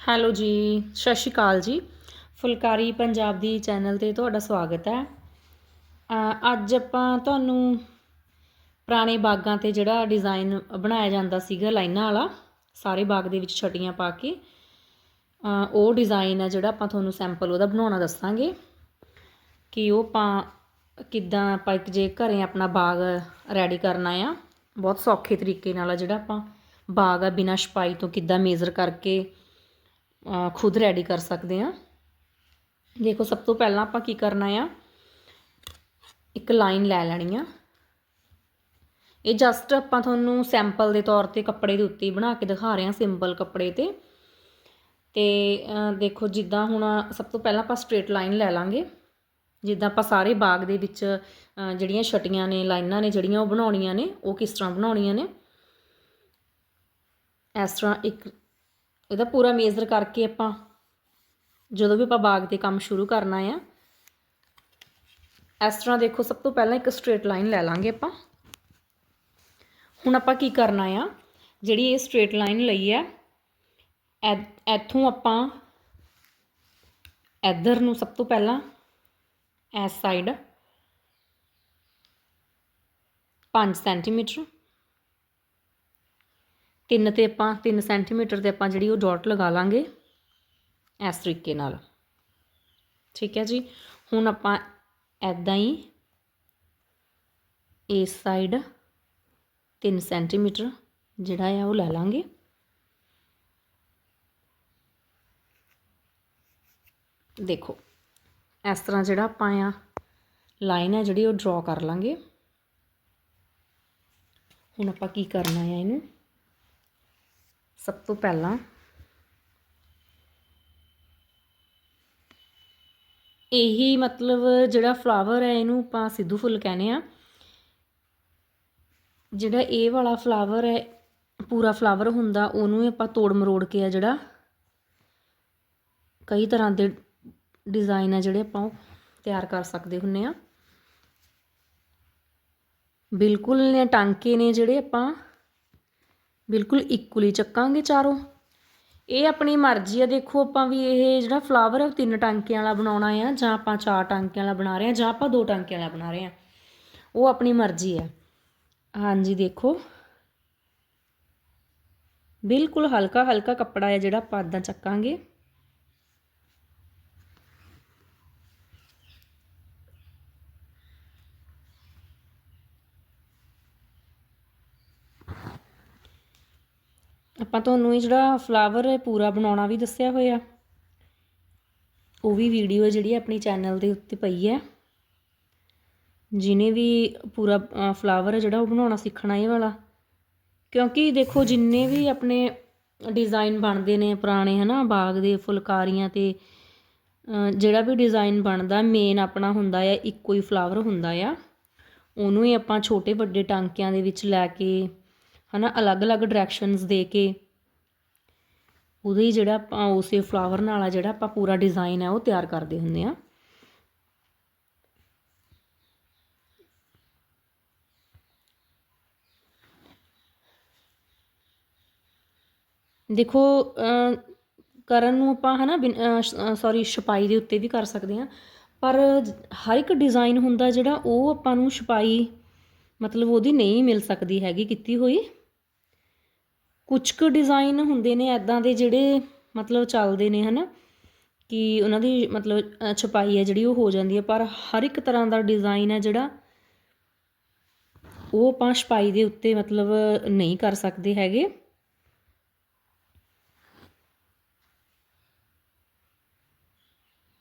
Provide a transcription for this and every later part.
Hello ਜੀ, ਸਤਿ ਸ਼੍ਰੀ ਅਕਾਲ ਜੀ। ਫੁਲਕਾਰੀ ਪੰਜਾਬ ਦੀ ਚੈਨਲ ਤੇ ਤੁਹਾਡਾ ਸਵਾਗਤ ਹੈ। ਅੱਜ ਆਪਾਂ ਤੁਹਾਨੂੰ ਪੁਰਾਣੇ ਬਾਗਾਂ ਤੇ ਜਿਹੜਾ ਡਿਜ਼ਾਈਨ ਬਣਾਇਆ ਜਾਂਦਾ ਸੀਗਾ ਲਾਈਨਾਂ ਵਾਲਾ, ਸਾਰੇ ਬਾਗ ਦੇ ਵਿੱਚ ਛਟੀਆਂ ਪਾ ਕੇ ਉਹ ਡਿਜ਼ਾਈਨ ਹੈ ਜਿਹੜਾ ਆਪਾਂ ਤੁਹਾਨੂੰ ਸੈਂਪਲ ਉਹਦਾ ਬਣਾਉਣਾ ਦੱਸਾਂਗੇ ਕਿ ਉਹ ਆਪਾਂ ਕਿੱਦਾਂ ਆਪਾਂ ਇੱਕ ਜੇ ਘਰੇ ਆਪਣਾ ਬਾਗ ਰੈਡੀ ਕਰਨਾ ਆ। ਬਹੁਤ ਸੌਖੇ ਤਰੀਕੇ ਨਾਲ ਆ ਜਿਹੜਾ ਆਪਾਂ ਬਾਗ ਆ ਬਿਨਾਂ ਛਪਾਈ ਤੋਂ ਕਿੱਦਾਂ ਮੇਜ਼ਰ ਕਰਕੇ ਖੁਦ ਰੈਡੀ ਕਰ ਸਕਦੇ ਆ ਦੇਖੋ, ਸਭ ਤੋਂ ਪਹਿਲਾਂ ਆਪਾਂ ਕੀ ਕਰਨਾ ਆ? ਇੱਕ ਲਾਈਨ ਲੈ ਲੈਣੀ ਆ। ਇਹ ਜਸਟ ਆਪਾਂ ਤੁਹਾਨੂੰ ਸੈਂਪਲ ਦੇ ਤੌਰ ਤੇ ਕੱਪੜੇ ਦੇ ਉੱਤੇ ਬਣਾ ਕੇ ਦਿਖਾ ਰਹੇ ਹਾਂ ਸਿੰਪਲ ਕੱਪੜੇ ਤੇ। ਤੇ ਦੇਖੋ, ਜਿੱਦਾਂ ਹੁਣ ਸਭ ਤੋਂ ਪਹਿਲਾਂ ਆਪਾਂ ਸਟ੍ਰੇਟ ਲਾਈਨ ਲੈ ਲਾਂਗੇ। ਜਿੱਦਾਂ ਆਪਾਂ ਸਾਰੇ ਬਾਗ ਦੇ ਵਿੱਚ ਜਿਹੜੀਆਂ ਛਟੀਆਂ ਨੇ, ਲਾਈਨਾਂ ਨੇ, ਜਿਹੜੀਆਂ ਉਹ ਬਣਾਉਣੀਆਂ ਨੇ, ਉਹ ਕਿਸ ਤਰ੍ਹਾਂ ਬਣਾਉਣੀਆਂ ਨੇ? ਇਸ ਤਰ੍ਹਾਂ ਇੱਕ ਇਹਦਾ ਪੂਰਾ ਮੇਜ਼ਰ ਕਰਕੇ ਆਪਾਂ ਜਦੋਂ ਵੀ ਆਪਾਂ ਬਾਗ ਤੇ ਕੰਮ ਸ਼ੁਰੂ ਕਰਨਾ ਆ, ਇਸ ਤਰ੍ਹਾਂ ਦੇਖੋ ਸਭ ਤੋਂ ਪਹਿਲਾਂ ਇੱਕ ਸਟ੍ਰੇਟ ਲਾਈਨ ਲੈ ਲਾਂਗੇ ਆਪਾਂ। ਹੁਣ ਆਪਾਂ ਕੀ ਕਰਨਾ ਆ, ਜਿਹੜੀ ਇਹ ਸਟ੍ਰੇਟ ਲਾਈਨ ਲਈ ਹੈ ਇੱਥੋਂ ਆਪਾਂ ਇੱਧਰ ਨੂੰ ਸਭ ਤੋਂ ਪਹਿਲਾਂ ਇਸ ਸਾਈਡ 5 ਸੈਂਟੀਮੀਟਰ ਤਿੰਨ ਤੇ ਆਪਾਂ 3 ਸੈਂਟੀਮੀਟਰ ਤੇ ਆਪਾਂ ਜਿਹੜੀ ਉਹ ਡਾਟ ਲਗਾ ਲਾਂਗੇ ਇਸ ਤਰੀਕੇ ਨਾਲ। ਠੀਕ ਹੈ ਜੀ? ਹੁਣ ਆਪਾਂ ਐਦਾਂ ਹੀ ਇਸ ਸਾਈਡ 3 ਸੈਂਟੀਮੀਟਰ ਜਿਹੜਾ ਆ ਉਹ ਲੈ ਲਾਂਗੇ। ਦੇਖੋ, ਇਸ ਤਰ੍ਹਾਂ ਜਿਹੜਾ ਆਪਾਂ ਆ ਲਾਈਨ ਹੈ ਜਿਹੜੀ ਉਹ ਡਰਾ ਕਰ ਲਾਂਗੇ। ਹੁਣ ਆਪਾਂ ਕੀ ਕਰਨਾ ਆ ਇਹਨੂੰ? ਸਭ ਤੋਂ ਪਹਿਲਾਂ ਇਹੀ ਮਤਲਬ ਜਿਹੜਾ ਫਲਾਵਰ ਹੈ, ਇਹਨੂੰ ਆਪਾਂ ਸਿੱਧੂ ਫੁੱਲ ਕਹਿੰਦੇ ਆ ਜਿਹੜਾ ਇਹ ਵਾਲਾ ਫਲਾਵਰ ਹੈ, ਪੂਰਾ ਫਲਾਵਰ ਹੁੰਦਾ, ਉਹਨੂੰ ਆਪਾਂ ਤੋੜ ਮਰੋੜ ਕੇ ਆ ਜਿਹੜਾ ਕਈ ਤਰ੍ਹਾਂ ਦੇ ਡਿਜ਼ਾਈਨ ਆ ਜਿਹੜੇ ਆਪਾਂ ਉਹ ਤਿਆਰ ਕਰ ਸਕਦੇ ਹੁੰਨੇ ਆ ਬਿਲਕੁਲ ਨੇ, ਟਾਂਕੇ ਨੇ ਜਿਹੜੇ ਆਪਾਂ ਬਿਲਕੁਲ ਇਕੁਅਲੀ ਚੱਕਾਂਗੇ ਚਾਰੋਂ। ਇਹ ਆਪਣੀ ਮਰਜ਼ੀ ਆ, ਦੇਖੋ ਆਪਾਂ ਵੀ ਇਹ ਜਿਹੜਾ ਫਲਾਵਰ ਹੈ ਉਹ ਤਿੰਨ ਟਾਂਕਿਆਂ ਵਾਲਾ ਬਣਾਉਣਾ ਆ, ਜਾਂ ਆਪਾਂ ਚਾਰ ਟਾਂਕਿਆਂ ਵਾਲਾ ਬਣਾ ਰਹੇ ਹਾਂ ਜਾਂ ਆਪਾਂ ਦੋ ਟਾਂਕਿਆਂ ਵਾਲਾ ਬਣਾ ਰਹੇ ਹਾਂ ਉਹ ਆਪਣੀ ਮਰਜ਼ੀ ਹੈ ਹਾਂਜੀ, ਦੇਖੋ। ਬਿਲਕੁਲ ਹਲਕਾ ਹਲਕਾ ਕੱਪੜਾ ਹੈ ਜਿਹੜਾ ਆਪਾਂ ਇੱਦਾਂ ਚੱਕਾਂਗੇ। ਆਪਾਂ ਤੁਹਾਨੂੰ ਇਹ ਜਿਹੜਾ ਫਲਾਵਰ ਪੂਰਾ ਬਣਾਉਣਾ ਵੀ ਦੱਸਿਆ ਹੋਇਆ। ਉਹ ਵੀ ਵੀਡੀਓ ਜਿਹੜੀ ਆਪਣੀ ਚੈਨਲ ਦੇ ਉੱਤੇ ਪਈ ਹੈ। ਜਿਨੇ ਵੀ ਪੂਰਾ ਫਲਾਵਰ ਹੈ ਜਿਹੜਾ ਉਹ ਬਣਾਉਣਾ ਸਿੱਖਣਾ ਇਹ ਵਾਲਾ। ਕਿਉਂਕਿ ਦੇਖੋ ਜਿੰਨੇ ਵੀ ਆਪਣੇ ਡਿਜ਼ਾਈਨ ਬਣਦੇ ਨੇ ਪੁਰਾਣੇ, ਹਨਾ, ਬਾਗ ਦੇ ਫੁਲਕਾਰੀਆਂ ਤੇ ਜਿਹੜਾ ਵੀ ਡਿਜ਼ਾਈਨ ਬਣਦਾ ਮੇਨ ਆਪਣਾ ਹੁੰਦਾ ਆ, ਇੱਕੋ ਹੀ ਫਲਾਵਰ ਹੁੰਦਾ ਆ। ਉਹਨੂੰ ਹੀ ਆਪਾਂ ਛੋਟੇ ਵੱਡੇ ਟਾਂਕਿਆਂ ਦੇ ਵਿੱਚ ਲੈ ਕੇ ਹਨਾ, ਅਲੱਗ-ਅਲੱਗ ਡਾਇਰੈਕਸ਼ਨਸ ਦੇ ਕੇ। ਉਹਦੇ ਹੀ ਜਿਹੜਾ ਆਪਾਂ, ਉਸੇ ਫਲਾਵਰ ਨਾਲ ਆ ਜਿਹੜਾ ਆਪਾਂ ਪੂਰਾ ਡਿਜ਼ਾਈਨ ਹੈ ਉਹ ਤਿਆਰ ਕਰਦੇ ਹੁੰਦੇ ਆ। ਦੇਖੋ ਕਰਨ ਨੂੰ ਆਪਾਂ ਹਨਾ ਸੌਰੀ ਛਪਾਈ ਦੇ ਉੱਤੇ ਵੀ ਕਰ ਸਕਦੇ ਆ। ਪਰ ਹਰ ਇੱਕ ਡਿਜ਼ਾਈਨ ਹੁੰਦਾ ਜਿਹੜਾ, ਉਹ ਆਪਾਂ ਨੂੰ ਛਪਾਈ ਮਤਲਬ ਉਹਦੀ ਨਹੀਂ ਮਿਲ ਸਕਦੀ ਹੈਗੀ, ਕੀਤੀ ਹੋਈ। ਕੁਝ ਕੁ ਡਿਜ਼ਾਇਨ ਹੁੰਦੇ ਨੇ ਇੱਦਾਂ ਦੇ ਜਿਹੜੇ ਮਤਲਬ ਚੱਲਦੇ ਨੇ ਹੈ ਨਾ ਕਿ ਉਹਨਾਂ ਦੀ ਮਤਲਬ ਛਪਾਈ ਹੈ ਜਿਹੜੀ ਉਹ ਹੋ ਜਾਂਦੀ ਹੈ, ਪਰ ਹਰ ਇੱਕ ਤਰ੍ਹਾਂ ਦਾ ਡਿਜ਼ਾਈਨ ਹੈ ਜਿਹੜਾ ਉਹ ਆਪਾਂ ਛਪਾਈ ਦੇ ਉੱਤੇ ਮਤਲਬ ਨਹੀਂ ਕਰ ਸਕਦੇ ਹੈਗੇ।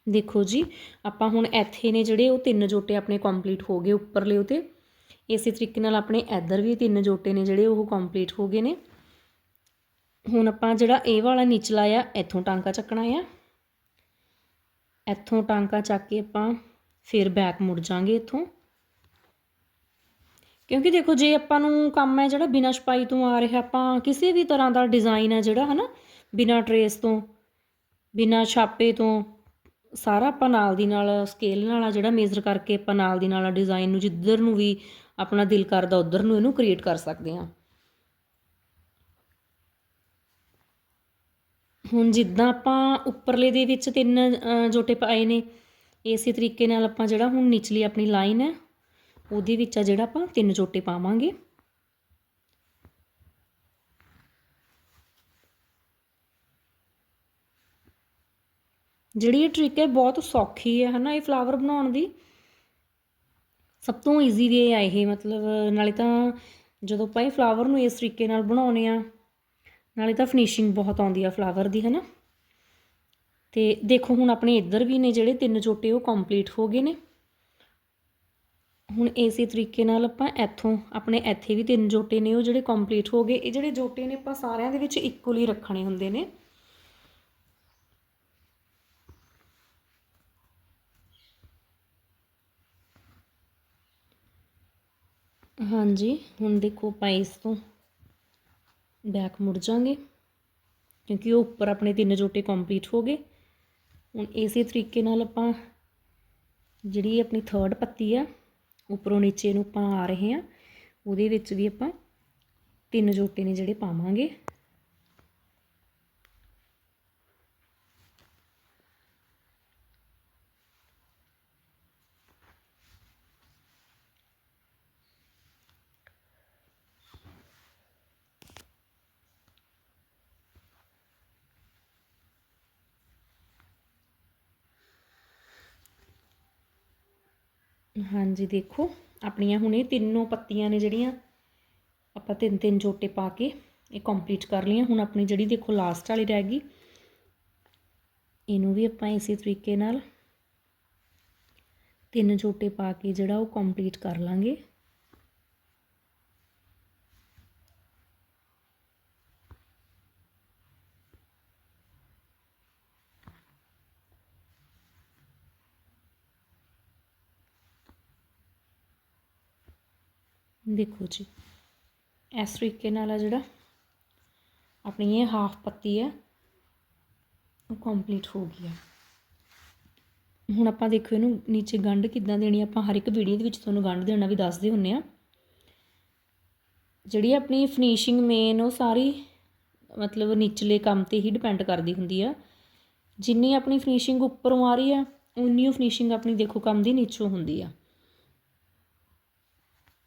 ਦੇਖੋ ਜੀ, ਆਪਾਂ ਹੁਣ ਇੱਥੇ ਨੇ ਜਿਹੜੇ ਉਹ ਤਿੰਨ ਜੋਟੇ ਆਪਣੇ ਕੰਪਲੀਟ ਹੋ ਗਏ ਉੱਪਰਲੇ ਉਤੇ ਇਸੇ ਤਰੀਕੇ ਨਾਲ ਆਪਣੇ ਇੱਧਰ ਵੀ ਤਿੰਨ ਜੋਟੇ ਨੇ ਜਿਹੜੇ ਉਹ ਕੰਪਲੀਟ ਹੋ ਗਏ ਨੇ। ਹੁਣ ਆਪਾਂ ਜਿਹੜਾ ਇਹ ਵਾਲਾ ਨਿਚਲਾ ਆ, ਇੱਥੋਂ ਟਾਂਕਾ ਚੱਕਣਾ ਆ। ਇੱਥੋਂ ਟਾਂਕਾ ਚੱਕ ਕੇ ਆਪਾਂ ਫਿਰ ਬੈਕ ਮੁੜ ਜਾਾਂਗੇ ਇੱਥੋਂ। ਕਿਉਂਕਿ ਦੇਖੋ, ਜੇ ਆਪਾਂ ਨੂੰ ਕੰਮ ਹੈ ਜਿਹੜਾ ਬਿਨਾਂ ਛਪਾਈ ਤੋਂ ਆ ਰਿਹਾ, ਆਪਾਂ ਕਿਸੇ ਵੀ ਤਰ੍ਹਾਂ ਦਾ ਡਿਜ਼ਾਈਨ ਹੈ ਜਿਹੜਾ, ਹਨਾ, ਬਿਨਾਂ ਟਰੇਸ ਤੋਂ, ਬਿਨਾਂ ਛਾਪੇ ਤੋਂ, ਸਾਰਾ ਆਪਾਂ ਨਾਲ ਦੀ ਨਾਲ ਸਕੇਲ ਨਾਲ ਆ ਜਿਹੜਾ ਮੇਜ਼ਰ ਕਰਕੇ ਆਪਾਂ ਨਾਲ ਦੀ ਨਾਲ ਡਿਜ਼ਾਈਨ ਨੂੰ, ਜਿੱਧਰ ਨੂੰ ਵੀ ਆਪਣਾ ਦਿਲ ਕਰਦਾ, ਉਧਰ ਨੂੰ ਇਹਨੂੰ ਕ੍ਰੀਏਟ ਕਰ ਸਕਦੇ ਹਾਂ। ਹੁਣ ਜਿੱਦਾਂ ਆਪਾਂ ਉੱਪਰਲੇ ਦੇ ਵਿੱਚ ਤਿੰਨ ਜੋਟੇ ਪਾਏ ਨੇ, ਇਸੇ ਤਰੀਕੇ ਨਾਲ ਆਪਾਂ ਜਿਹੜਾ ਹੁਣ ਨਿਚਲੀ ਆਪਣੀ ਲਾਈਨ ਹੈ, ਉਹਦੇ ਵਿੱਚ ਆ ਜਿਹੜਾ ਆਪਾਂ ਤਿੰਨ ਜੋਟੇ ਪਾਵਾਂਗੇ। ਜਿਹੜੀ ਇਹ ਟ੍ਰਿਕ ਹੈ, ਬਹੁਤ ਸੌਖੀ ਹੈ, ਹਨਾ, ਇਹ ਫਲਾਵਰ ਬਣਾਉਣ ਦੀ। ਸਭ ਤੋਂ ਈਜ਼ੀ ਵੇ ਆ ਇਹ, ਮਤਲਬ, ਨਾਲੇ ਤਾਂ ਜਦੋਂ ਆਪਾਂ ਇਹ ਫਲਾਵਰ ਨੂੰ ਇਸ ਤਰੀਕੇ ਨਾਲ ਬਣਾਉਨੇ ਆ ਨਾਲੇ ਤਾਂ ਫਿਨਿਸ਼ਿੰਗ ਬਹੁਤ ਆਉਂਦੀ ਆ ਫਲਾਵਰ ਦੀ, ਹਨਾ? ਤੇ ਦੇਖੋ, ਹੁਣ ਆਪਣੇ ਇੱਧਰ ਵੀ ਨੇ ਜਿਹੜੇ ਤਿੰਨ ਚੋਟੇ, ਉਹ ਕੰਪਲੀਟ ਹੋ ਗਏ ਨੇ। ਹੁਣ ਇਸੇ ਤਰੀਕੇ ਨਾਲ ਆਪਾਂ ਇੱਥੋਂ, ਆਪਣੇ ਇੱਥੇ ਵੀ ਤਿੰਨ ਜੋਟੇ ਨੇ, ਉਹ ਜਿਹੜੇ ਕੰਪਲੀਟ ਹੋ ਗਏ। ਇਹ ਜਿਹੜੇ ਜੋਟੇ ਨੇ, ਆਪਾਂ ਸਾਰਿਆਂ ਦੇ ਵਿੱਚ ਇਕੁਅਲੀ ਰੱਖਣੇ ਹੁੰਦੇ ਨੇ। ਹਾਂਜੀ, ਹੁਣ ਦੇਖੋ ਆਪਾਂ ਇਸ ਤੋਂ ਬੈਕ ਮੁੜ ਜਾਾਂਗੇ ਕਿਉਂਕਿ ਉਹ ਉੱਪਰ ਆਪਣੇ ਤਿੰਨ ਜੋਟੇ ਕੰਪਲੀਟ ਹੋ ਗਏ। ਹੁਣ ਇਸੇ ਤਰੀਕੇ ਨਾਲ ਆਪਾਂ ਜਿਹੜੀ ਆਪਣੀ ਥਰਡ ਪੱਤੀ ਆ, ਉੱਪਰੋਂ ਨੀਚੇ ਨੂੰ ਆਪਾਂ ਆ ਰਹੇ ਆ ਉਹਦੇ ਵਿੱਚ ਵੀ ਆਪਾਂ ਤਿੰਨ ਜੋਟੇ ਨੇ ਜਿਹੜੇ ਪਾਵਾਂਗੇ। ਹਾਂਜੀ, ਦੇਖੋ, ਆਪਣੀਆਂ ਹੁਣ ਇਹ ਤਿੰਨੋਂ ਪੱਤੀਆਂ ਨੇ ਜਿਹੜੀਆਂ, ਆਪਾਂ ਤਿੰਨ ਤਿੰਨ ਜੋਟੇ ਪਾ ਕੇ ਇਹ ਕੰਪਲੀਟ ਕਰ ਲਈਆਂ। ਹੁਣ ਆਪਣੀ ਜਿਹੜੀ ਦੇਖੋ ਲਾਸਟ ਵਾਲੀ ਰਹਿ ਗਈ, ਇਹਨੂੰ ਵੀ ਆਪਾਂ ਇਸੇ ਤਰੀਕੇ ਨਾਲ ਤਿੰਨ ਜੋਟੇ ਪਾ ਕੇ ਜਿਹੜਾ ਉਹ ਕੰਪਲੀਟ ਕਰ ਲਾਂਗੇ। ਦੇਖੋ ਜੀ, ਇਸ ਤਰੀਕੇ ਨਾਲ ਆ ਜਿਹੜਾ ਆਪਣੀ ਇਹ ਹਾਫ ਪੱਤੀ ਹੈ ਉਹ ਕੰਪਲੀਟ ਹੋ ਗਈ ਹੈ ਹੁਣ ਆਪਾਂ ਦੇਖੋ ਇਹਨੂੰ ਨੀਚੇ ਗੰਢ ਕਿੱਦਾਂ ਦੇਣੀ ਆਪਾਂ ਹਰ ਇੱਕ ਵੀਡੀਓ ਦੇ ਵਿੱਚ ਤੁਹਾਨੂੰ ਗੰਢ ਦੇਣਾ ਵੀ ਦੱਸਦੇ ਹੁੰਨੇ ਆ। ਜਿਹੜੀ ਆਪਣੀ ਫਿਨਿਸ਼ਿੰਗ ਮੇਨ ਉਹ ਸਾਰੀ ਮਤਲਬ ਨੀਚਲੇ ਕੰਮ ਤੇ ਹੀ ਡਿਪੈਂਡ ਕਰਦੀ ਹੁੰਦੀ ਆ। ਜਿੰਨੀ ਆਪਣੀ ਫਿਨਿਸ਼ਿੰਗ ਉੱਪਰੋਂ ਆ ਰਹੀ ਆ, ਉਨੀ ਉਹ ਫਿਨਿਸ਼ਿੰਗ ਆਪਣੀ ਦੇਖੋ ਕੰਮ ਦੀ ਨੀਚੋਂ ਹੁੰਦੀ ਆ।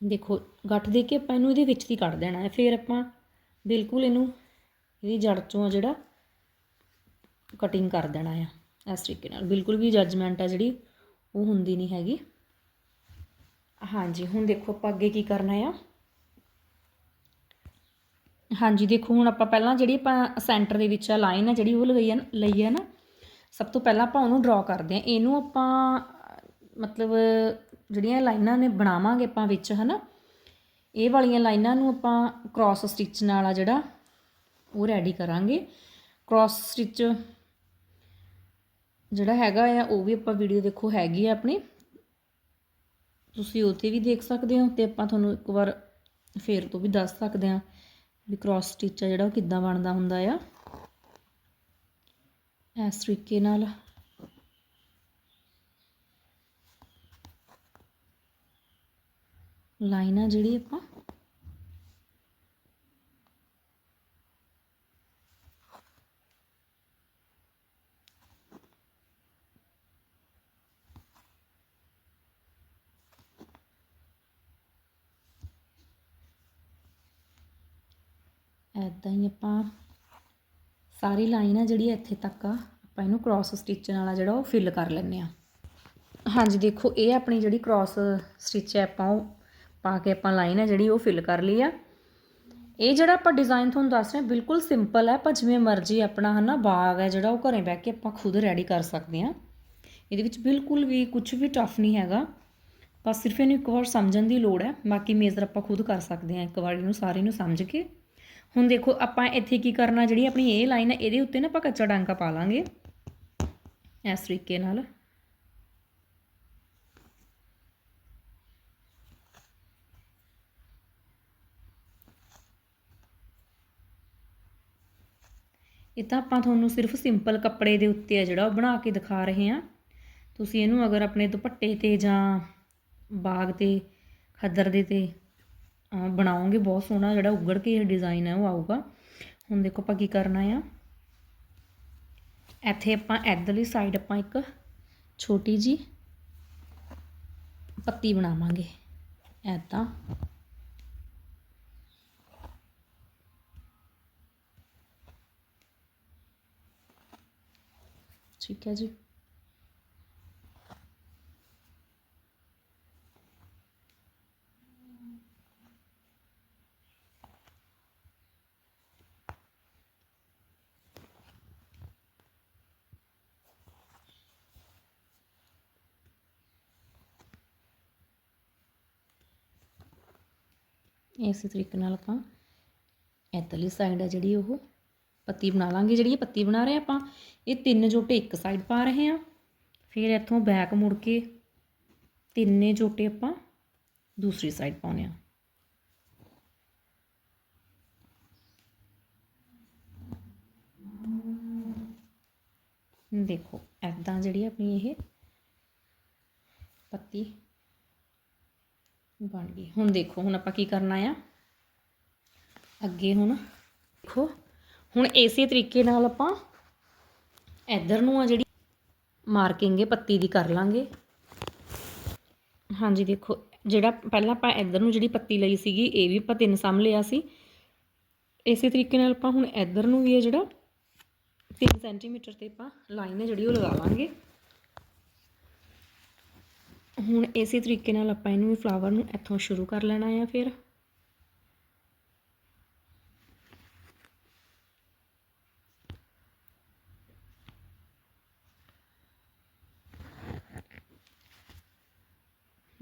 ਦੇਖੋ, ਗੱਠ ਦੇ ਕੇ ਆਪਾਂ ਇਹਨੂੰ ਇਹਦੇ ਵਿੱਚ ਦੀ ਕੱਢ ਦੇਣਾ ਹੈ। ਫਿਰ ਆਪਾਂ ਬਿਲਕੁਲ ਇਹਨੂੰ ਇਹਦੀ ਜੜ ਚੋਂ ਆ ਜਿਹੜਾ ਕਟਿੰਗ ਕਰ ਦੇਣਾ ਆ, ਇਸ ਤਰੀਕੇ ਨਾਲ। ਬਿਲਕੁਲ ਵੀ ਜੱਜਮੈਂਟ ਆ ਜਿਹੜੀ, ਉਹ ਹੁੰਦੀ ਨਹੀਂ ਹੈਗੀ। ਹਾਂਜੀ, ਹੁਣ ਦੇਖੋ ਆਪਾਂ ਅੱਗੇ ਕੀ ਕਰਨਾ ਆ। ਹਾਂਜੀ, ਦੇਖੋ ਹੁਣ ਆਪਾਂ ਪਹਿਲਾਂ ਜਿਹੜੀ ਆਪਾਂ ਸੈਂਟਰ ਦੇ ਵਿੱਚ ਆ ਲਾਈਨ ਆ ਜਿਹੜੀ ਉਹ ਲਗਾਈ ਆ, ਲਈ ਆ ਨਾ, ਸਭ ਤੋਂ ਪਹਿਲਾਂ ਆਪਾਂ ਉਹਨੂੰ ਡਰਾ ਕਰਦੇ ਆ। ਇਹਨੂੰ ਆਪਾਂ, ਮਤਲਬ ਜਿਹੜੀਆਂ ਲਾਈਨਾਂ ਨੇ ਬਣਾਵਾਂਗੇ ਆਪਾਂ ਵਿੱਚ, ਹਨਾ? ਇਹ ਵਾਲੀਆਂ ਲਾਈਨਾਂ ਨੂੰ ਆਪਾਂ ਕ੍ਰਾਸ ਸਟਿਚ ਨਾਲ ਆ ਜਿਹੜਾ, ਉਹ ਰੈਡੀ ਕਰਾਂਗੇ। ਕ੍ਰਾਸ ਸਟਿਚ ਜਿਹੜਾ ਹੈਗਾ ਆ, ਉਹ ਵੀ ਆਪਾਂ ਵੀਡੀਓ ਦੇਖੋ ਹੈਗੀ ਆ ਆਪਣੀ। ਤੁਸੀਂ ਉਹ 'ਤੇ ਵੀ ਦੇਖ ਸਕਦੇ ਹੋ ਤੇ ਆਪਾਂ ਤੁਹਾਨੂੰ ਇੱਕ ਵਾਰ ਫੇਰ ਤੋਂ ਵੀ ਦੱਸ ਸਕਦੇ ਆ ਵੀ ਕ੍ਰਾਸ ਸਟਿਚ ਆ ਜਿਹੜਾ ਉਹ ਕਿੱਦਾਂ ਬਣਦਾ ਹੁੰਦਾ ਆ। ਇਸ ਤਰੀਕੇ ਨਾਲ ਲਾਈਨ ਆ ਜਿਹੜੀ ਆਪਾਂ ਐਦਾਂ ਹੀ ਆਪਾਂ ਸਾਰੀ ਲਾਈਨ ਆ ਜਿਹੜੀ ਇੱਥੇ ਤੱਕ ਆ, ਆਪਾਂ ਇਹਨੂੰ ਕ੍ਰਾਸ ਸਟਿਚ ਨਾਲ ਜਿਹੜਾ ਉਹ ਫਿਲ ਕਰ ਲੈਂਦੇ ਆ ਹਾਂਜੀ, ਦੇਖੋ, ਇਹ ਆਪਣੀ ਜਿਹੜੀ ਕ੍ਰਾਸ ਸਟਿਚ ਹੈ ਆਪਾਂ ਉਹ ਪਾ ਕੇ ਆਪਾਂ ਲਾਈਨ ਹੈ ਜਿਹੜੀ ਉਹ ਫਿਲ ਕਰ ਲਈ ਆ। ਇਹ ਜਿਹੜਾ ਆਪਾਂ ਡਿਜ਼ਾਈਨ ਤੁਹਾਨੂੰ ਦੱਸ ਰਹੇ ਹਾਂ, ਬਿਲਕੁਲ ਸਿੰਪਲ ਹੈ ਪਰ ਜਿਵੇਂ ਮਰਜ਼ੀ ਆਪਣਾ ਹਨਾ ਬਾਗ ਹੈ ਜਿਹੜਾ ਉਹ ਘਰੇ ਬਹਿ ਕੇ ਆਪਾਂ ਖੁਦ ਰੈਡੀ ਕਰ ਸਕਦੇ ਹਾਂ। ਇਹਦੇ ਵਿੱਚ ਬਿਲਕੁਲ ਵੀ ਕੁਝ ਵੀ ਟਫ ਨਹੀਂ ਹੈਗਾ। ਬਸ ਸਿਰਫ ਇਹਨੂੰ ਇੱਕ ਵਾਰ ਸਮਝਣ ਦੀ ਲੋੜ ਹੈ। ਬਾਕੀ ਮੇਜ਼ਰ ਆਪਾਂ ਖੁਦ ਕਰ ਸਕਦੇ ਹਾਂ, ਇੱਕ ਵਾਰ ਇਹਨੂੰ ਸਾਰੇ ਨੂੰ ਸਮਝ ਕੇ। ਹੁਣ ਦੇਖੋ, ਆਪਾਂ ਇੱਥੇ ਕੀ ਕਰਨਾ, ਜਿਹੜੀ ਆਪਣੀ ਇਹ ਲਾਈਨ ਹੈ, ਇਹਦੇ ਉੱਤੇ ਨਾ ਆਪਾਂ ਕੱਚਾ ਡਾਂਕਾ ਪਾ ਲਾਂਗੇ। ਇਸ ਤਰੀਕੇ ਨਾਲ। ਇਹ ਤਾਂ ਆਪਾਂ ਤੁਹਾਨੂੰ ਸਿਰਫ ਸਿੰਪਲ ਕੱਪੜੇ ਦੇ ਉੱਤੇ ਆ ਜਿਹੜਾ ਉਹ ਬਣਾ ਕੇ ਦਿਖਾ ਰਹੇ ਹਾਂ। ਤੁਸੀਂ ਇਹਨੂੰ ਅਗਰ ਆਪਣੇ ਦੁਪੱਟੇ ਤੇ ਜਾਂ ਬਾਗ ਤੇ, ਖੱਦਰ ਦੇ ਤੇ ਬਣਾਓਗੇ, ਬਹੁਤ ਸੋਹਣਾ ਜਿਹੜਾ ਉੱਗੜ ਕੇ ਇਹ ਡਿਜ਼ਾਈਨ ਹੈ ਉਹ ਆਊਗਾ। ਹੁਣ ਦੇਖੋ ਆਪਾਂ ਕੀ ਕਰਨਾ ਆ। ਇੱਥੇ ਆਪਾਂ ਇੱਧਰਲੀ ਸਾਈਡ ਆਪਾਂ ਇੱਕ ਛੋਟੀ ਜੀ ਪੱਤੀ ਬਣਾਵਾਂਗੇ। ਐਦਾਂ ਠੀਕ ਹੈ ਜੀ ਇਸੇ ਤਰੀਕੇ ਨਾਲ ਆਪਾਂ ਇੱਧਰਲੀ ਸਾਈਡ ਹੈ ਜਿਹੜੀ ਉਹ ਪੱਤੀ ਬਣਾ ਲਾਂਗੇ, ਜਿਹੜੀ ਇਹ ਪੱਤੀ ਬਣਾ ਰਹੇ ਆਪਾਂ, ਇਹ ਤਿੰਨ ਜੋਟੇ ਇੱਕ ਸਾਈਡ ਪਾ ਰਹੇ ਹਾਂ। ਫਿਰ ਇੱਥੋਂ ਬੈਕ ਮੁੜ ਕੇ ਤਿੰਨੇ ਜੋਟੇ ਆਪਾਂ ਦੂਸਰੀ ਸਾਈਡ ਪਾਉਣੇ ਆ ਦੇਖੋ ਐਦਾਂ ਜਿਹੜੀ ਆਪਣੀ ਇਹ ਪੱਤੀ ਬਣ ਗਈ। ਹੁਣ ਦੇਖੋ, ਹੁਣ ਆਪਾਂ ਕੀ ਕਰਨਾ ਆ? ਅੱਗੇ ਹੁਣ ਦੇਖੋ ਹੁਣ ਇਸੇ ਤਰੀਕੇ ਨਾਲ ਆਪਾਂ ਇੱਧਰ ਨੂੰ ਆ ਜਿਹੜੀ ਮਾਰਕਿੰਗ ਹੈ, ਪੱਤੀ ਦੀ ਕਰ ਲਾਂਗੇ। ਹਾਂਜੀ, ਦੇਖੋ, ਜਿਹੜਾ ਪਹਿਲਾਂ ਆਪਾਂ ਇੱਧਰ ਨੂੰ ਜਿਹੜੀ ਪੱਤੀ ਲਈ ਸੀਗੀ, ਇਹ ਵੀ ਆਪਾਂ ਤਿੰਨ ਸਾਂਭ ਲਿਆ ਸੀ। ਇਸੇ ਤਰੀਕੇ ਨਾਲ ਆਪਾਂ ਹੁਣ ਇੱਧਰ ਨੂੰ ਵੀ ਇਹ ਜਿਹੜਾ 3 ਸੈਂਟੀਮੀਟਰ ਤੇ ਆਪਾਂ ਲਾਈਨ ਹੈ ਜਿਹੜੀ ਉਹ ਲਗਾ ਲਾਂਗੇ। ਹੁਣ ਇਸੇ ਤਰੀਕੇ ਨਾਲ ਆਪਾਂ ਇਹਨੂੰ ਫਲਾਵਰ ਨੂੰ ਇੱਥੋਂ ਸ਼ੁਰੂ ਕਰ ਲੈਣਾ ਆ ਫਿਰ।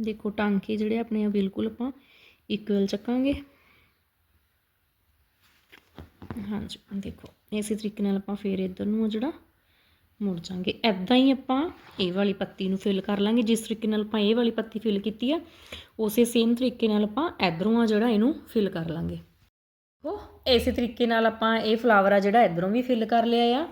ਦੇਖੋ ਟਾਂਕੇ ਜਿਹੜੇ ਆਪਣੇ ਆ, ਬਿਲਕੁਲ ਆਪਾਂ ਇਕੁਅਲ ਚੱਕਾਂਗੇ। ਹਾਂਜੀ, ਦੇਖੋ, ਇਸੇ ਤਰੀਕੇ ਨਾਲ ਆਪਾਂ ਫੇਰ ਇਧਰ ਨੂੰ ਜਿਹੜਾ ਮੁੜ ਜਾਾਂਗੇ। ਐਦਾਂ ਹੀ ਆਪਾਂ ਇਹ ਵਾਲੀ ਪੱਤੀ ਨੂੰ ਫਿਲ ਕਰ ਲਾਂਗੇ। ਜਿਸ ਤਰੀਕੇ ਨਾਲ ਆਪਾਂ ਇਹ ਵਾਲੀ ਪੱਤੀ ਫਿਲ ਕੀਤੀ ਆ, ਉਸੇ ਸੇਮ ਤਰੀਕੇ ਨਾਲ ਆਪਾਂ ਇਧਰੋਂ ਆ ਜਿਹੜਾ ਇਹਨੂੰ ਫਿਲ ਕਰ ਲਾਂਗੇ। ਉਹ ਇਸੇ ਤਰੀਕੇ ਨਾਲ ਆਪਾਂ ਇਹ ਫਲਾਵਰ ਆ ਜਿਹੜਾ ਇਧਰੋਂ ਵੀ ਫਿਲ ਕਰ ਲਿਆ ਆ।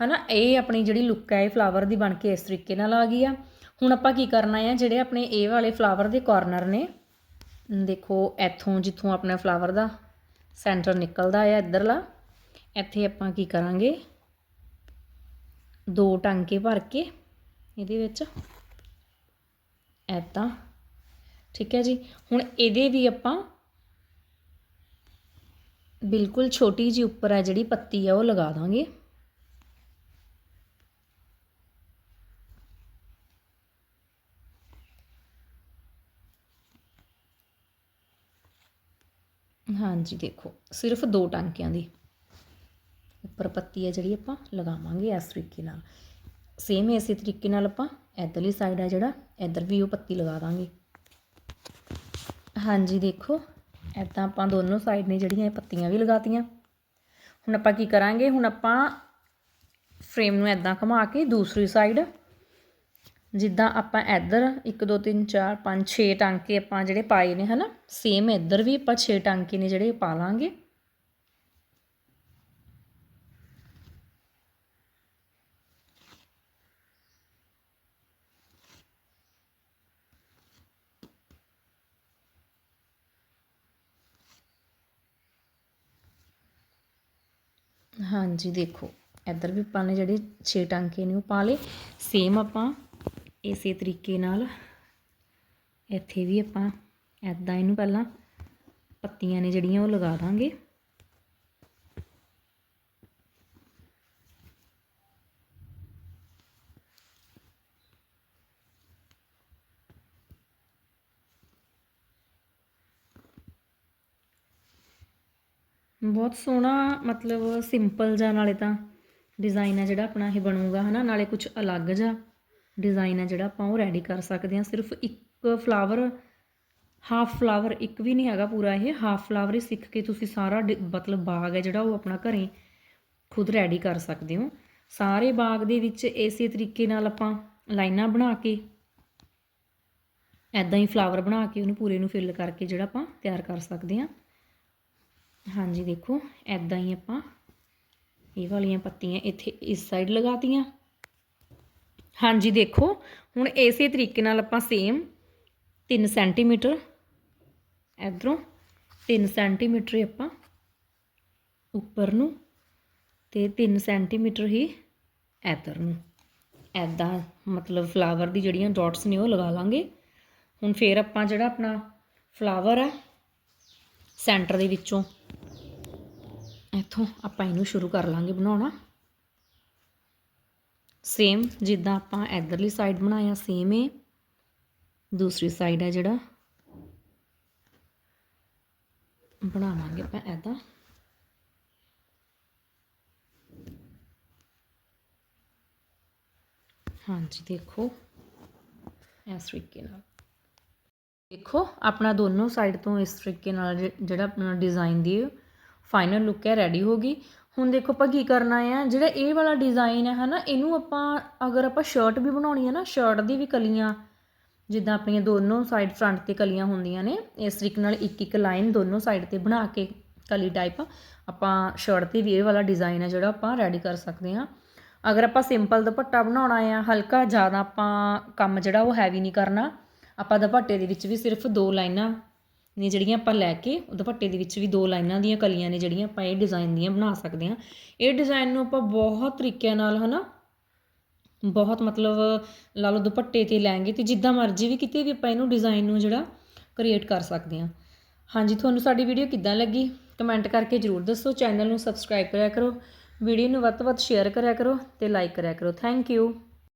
ਹਨਾ, ਇਹ ਆਪਣੀ ਜਿਹੜੀ ਲੁੱਕ ਹੈ ਇਹ ਫਲਾਵਰ ਦੀ ਬਣ ਕੇ ਇਸ ਤਰੀਕੇ ਨਾਲ ਆ ਗਈ ਆ। ਹੁਣ ਆਪਾਂ ਕੀ ਕਰਨਾ ਆ, ਜਿਹੜੇ ਆਪਣੇ ਇਹ ਵਾਲੇ ਫਲਾਵਰ ਦੇ ਕਾਰਨਰ ਨੇ, ਦੇਖੋ ਇੱਥੋਂ ਜਿੱਥੋਂ ਆਪਣਾ ਫਲਾਵਰ ਦਾ ਸੈਂਟਰ ਨਿਕਲਦਾ ਆ ਇੱਧਰਲਾ, ਇੱਥੇ ਆਪਾਂ ਕੀ ਕਰਾਂਗੇ, ਦੋ ਟਾਂਕੇ ਭਰ ਕੇ ਇਹਦੇ ਵਿੱਚ, ਐਦਾਂ, ਠੀਕ ਹੈ ਜੀ, ਹੁਣ ਇਹਦੇ ਵੀ ਆਪਾਂ ਬਿਲਕੁਲ ਛੋਟੀ ਜੀ ਉੱਪਰ ਆ ਜਿਹੜੀ ਪੱਤੀ ਆ, ਉਹ ਲਗਾ ਦਾਂਗੇ। ਹਾਂਜੀ, ਦੇਖੋ, ਸਿਰਫ ਦੋ ਟਾਂਕਿਆਂ ਦੀ ਉੱਪਰ ਪੱਤੀ ਹੈ ਜਿਹੜੀ ਆਪਾਂ ਲਗਾਵਾਂਗੇ ਇਸ ਤਰੀਕੇ ਨਾਲ। ਸੇਮ ਇਸੇ ਤਰੀਕੇ ਨਾਲ ਆਪਾਂ ਇਧਰਲੀ ਸਾਈਡ ਹੈ ਜਿਹੜਾ, ਇਧਰ ਵੀ ਉਹ ਪੱਤੀ ਲਗਾ ਦਾਂਗੇ। ਹਾਂਜੀ, ਦੇਖੋ ਐਦਾਂ ਆਪਾਂ ਦੋਨੋਂ ਸਾਈਡ ਨੇ ਜਿਹੜੀਆਂ ਇਹ ਪੱਤੀਆਂ ਵੀ ਲਗਾਤੀਆਂ। ਹੁਣ ਆਪਾਂ ਕੀ ਕਰਾਂਗੇ? ਹੁਣ ਆਪਾਂ ਫਰੇਮ ਨੂੰ ਐਦਾਂ ਘੁਮਾ ਕੇ ਦੂਸਰੀ ਸਾਈਡ ਜਿੱਦਾਂ ਆਪਾਂ ਇੱਧਰ 1 2 3 4 5 6 ਟਾਂਕੇ ਆਪਾਂ ਜਿਹੜੇ ਪਾਏ ਨੇ, ਹਨਾ? ਸੇਮ ਇੱਧਰ ਵੀ ਆਪਾਂ ਛੇ ਟਾਂਕੇ ਨੇ ਜਿਹੜੇ ਪਾ ਲਾਂਗੇ। ਹਾਂਜੀ, ਦੇਖੋ, ਇੱਧਰ ਵੀ ਆਪਾਂ ਨੇ ਜਿਹੜੇ 6 ਟਾਂਕੇ ਨੇ ਉਹ ਪਾ ਲਏ। ਸੇਮ ਆਪਾਂ ਇਸੇ ਤਰੀਕੇ ਨਾਲ ਇੱਥੇ ਵੀ ਆਪਾਂ ਐਦਾਂ ਇਹਨੂੰ ਪਹਿਲਾਂ ਪੱਤੀਆਂ ਨੇ ਜਿਹੜੀਆਂ ਉਹ ਲਗਾ ਦਾਂਗੇ। ਬਹੁਤ ਸੋਹਣਾ, ਮਤਲਬ ਸਿੰਪਲ ਜਾਂ ਨਾਲੇ ਤਾਂ ਡਿਜ਼ਾਈਨ ਹੈ ਜਿਹੜਾ ਆਪਣਾ ਇਹ ਬਣੂਗਾ, ਹਨਾ? ਨਾਲੇ ਕੁਝ ਅਲੱਗ ਜਿਹਾ ਡਿਜ਼ਾਈਨ ਹੈ ਜਿਹੜਾ ਆਪਾਂ ਉਹ ਰੈਡੀ ਕਰ ਸਕਦੇ ਹਾਂ। ਸਿਰਫ ਇੱਕ ਫਲਾਵਰ ਹਾਫ ਫਲਾਵਰ ਇੱਕ ਵੀ ਨਹੀਂ ਹੈਗਾ ਪੂਰਾ ਇਹ। ਹਾਫ ਫਲਾਵਰ ਹੀ ਸਿੱਖ ਕੇ ਤੁਸੀਂ ਸਾਰਾ ਮਤਲਬ ਬਾਗ ਹੈ ਜਿਹੜਾ ਉਹ ਆਪਣਾ ਘਰੇ ਖੁਦ ਰੈਡੀ ਕਰ ਸਕਦੇ ਹੋ। ਸਾਰੇ ਬਾਗ ਦੇ ਵਿੱਚ ਇਸੇ ਤਰੀਕੇ ਨਾਲ ਆਪਾਂ ਲਾਈਨਾਂ ਬਣਾ ਕੇ ਐਦਾਂ ਹੀ ਫਲਾਵਰ ਬਣਾ ਕੇ ਉਹਨੂੰ ਪੂਰੇ ਨੂੰ ਫਿਲ ਕਰਕੇ ਜਿਹੜਾ ਆਪਾਂ ਤਿਆਰ ਕਰ ਸਕਦੇ ਹਾਂ। ਹਾਂਜੀ, ਦੇਖੋ ਐਦਾਂ ਹੀ ਆਪਾਂ ਇਹ ਵਾਲੀਆਂ ਪੱਤੀਆਂ ਇੱਥੇ ਇਸ ਸਾਈਡ ਲਗਾਤੀਆਂ। ਹਾਂਜੀ, ਦੇਖੋ, ਹੁਣ ਇਸੇ ਤਰੀਕੇ ਨਾਲ ਆਪਾਂ ਸੇਮ 3 ਸੈਂਟੀਮੀਟਰ ਇਧਰੋਂ 3 ਸੈਂਟੀਮੀਟਰ ਆਪਾਂ ਉੱਪਰ ਨੂੰ ਤੇ 3 ਸੈਂਟੀਮੀਟਰ ਹੀ ਇੱਧਰ ਨੂੰ। ਐਦਾਂ ਮਤਲਬ ਫਲਾਵਰ ਦੀ ਜਿਹੜੀਆਂ ਡਾਟਸ ਨੇ ਉਹ ਲਗਾ ਲਾਂਗੇ। ਹੁਣ ਫੇਰ ਆਪਾਂ ਜਿਹੜਾ ਆਪਣਾ ਫਲਾਵਰ ਹੈ ਸੈਂਟਰ ਦੇ ਵਿੱਚੋਂ, ਇੱਥੋਂ ਆਪਾਂ ਇਹਨੂੰ ਸ਼ੁਰੂ ਕਰ ਲਾਂਗੇ ਬਣਾਉਣਾ। ਸੇਮ ਜਿੱਦਾਂ ਆਪਾਂ ਇਧਰਲੀ ਸਾਈਡ ਬਣਾਇਆ ਸੇਮ ਹੈ ਦੂਸਰੀ ਸਾਈਡ ਹੈ ਜਿਹੜਾ। ਬਣਾਵਾਂਗੇ ਆਪਾਂ ਐਦਾਂ ਹਾਂਜੀ, ਦੇਖੋ। ਇਸ ਤਰੀਕੇ ਨਾਲ। ਦੇਖੋ, ਆਪਣਾ ਦੋਨੋਂ ਸਾਈਡ ਤੋਂ ਇਸ ਤਰੀਕੇ ਨਾਲ ਜਿਹੜਾ ਆਪਣਾ ਡਿਜ਼ਾਈਨ ਦੀ ਫਾਈਨਲ ਲੁੱਕ ਹੈ ਰੈਡੀ ਹੋ ਗਈ। ਹੁਣ ਦੇਖੋ ਆਪਾਂ ਕੀ ਕਰਨਾ ਆ, ਜਿਹੜਾ ਇਹ ਵਾਲਾ ਡਿਜ਼ਾਈਨ ਹੈ ਹਨਾ, ਇਹਨੂੰ ਆਪਾਂ ਅਗਰ ਆਪਾਂ ਸ਼ਰਟ ਵੀ ਬਣਾਉਣੀ ਹੈ ਨਾ ਸ਼ਰਟ ਦੀ ਵੀ ਕਲੀਆਂ, ਜਿੱਦਾਂ ਆਪਣੀਆਂ ਦੋਨੋਂ ਸਾਈਡ ਫਰੰਟ ਤੇ ਕਲੀਆਂ ਹੁੰਦੀਆਂ ਨੇ, ਇਸ ਤਰੀਕੇ ਨਾਲ ਇੱਕ ਇੱਕ ਲਾਈਨ ਦੋਨੋਂ ਸਾਈਡ ਤੇ ਬਣਾ ਕੇ ਕਲੀ ਟਾਈਪ ਆਪਾਂ ਸ਼ਰਟ ਤੇ ਵੀ ਇਹ ਵਾਲਾ ਡਿਜ਼ਾਈਨ ਹੈ ਜਿਹੜਾ ਆਪਾਂ ਰੈਡੀ ਕਰ ਸਕਦੇ ਹਾਂ ਅਗਰ ਆਪਾਂ ਸਿੰਪਲ ਦੁਪੱਟਾ ਬਣਾਉਣਾ ਆ, ਹਲਕਾ ਜ਼ਿਆਦਾ ਆਪਾਂ ਕੰਮ ਜਿਹੜਾ ਉਹ ਹੈਵੀ ਨਹੀਂ ਕਰਨਾ, ਆਪਾਂ ਦੁਪੱਟੇ ਦੇ ਵਿੱਚ ਵੀ ਸਿਰਫ ਦੋ ਲਾਈਨਾਂ ਨੇ ਜਿਹੜੀਆਂ ਆਪਾਂ ਲੈ ਕੇ ਉਹ ਦੁਪੱਟੇ ਦੇ ਵਿੱਚ ਵੀ ਦੋ ਲਾਈਨਾਂ ਦੀਆਂ ਕਲੀਆਂ ਨੇ ਜਿਹੜੀਆਂ ਆਪਾਂ ਇਹ ਡਿਜ਼ਾਈਨ ਦੀਆਂ ਬਣਾ ਸਕਦੇ ਹਾਂ। ਇਹ ਡਿਜ਼ਾਈਨ ਨੂੰ ਆਪਾਂ ਬਹੁਤ ਤਰੀਕਿਆਂ ਨਾਲ ਹਨਾ, ਬਹੁਤ ਮਤਲਬ ਲਾ ਲਓ ਦੁਪੱਟੇ ਤੇ ਲੈਣਗੇ ਤੇ ਜਿੱਦਾਂ ਮਰਜ਼ੀ ਵੀ ਕਿਤੇ ਵੀ ਆਪਾਂ ਇਹਨੂੰ ਡਿਜ਼ਾਈਨ ਨੂੰ ਜਿਹੜਾ ਕ੍ਰੀਏਟ ਕਰ ਸਕਦੇ ਹਾਂ। ਹਾਂਜੀ, ਤੁਹਾਨੂੰ ਸਾਡੀ ਵੀਡੀਓ ਕਿੱਦਾਂ ਲੱਗੀ? ਕਮੈਂਟ ਕਰਕੇ ਜਰੂਰ ਦੱਸੋ। ਚੈਨਲ ਨੂੰ ਸਬਸਕ੍ਰਾਈਬ ਕਰਿਆ ਕਰੋ। ਵੀਡੀਓ ਨੂੰ ਵੱਧ ਤੋਂ ਵੱਧ ਸ਼ੇਅਰ ਕਰਿਆ ਕਰੋ ਤੇ ਲਾਈਕ ਕਰਿਆ ਕਰੋ। Thank you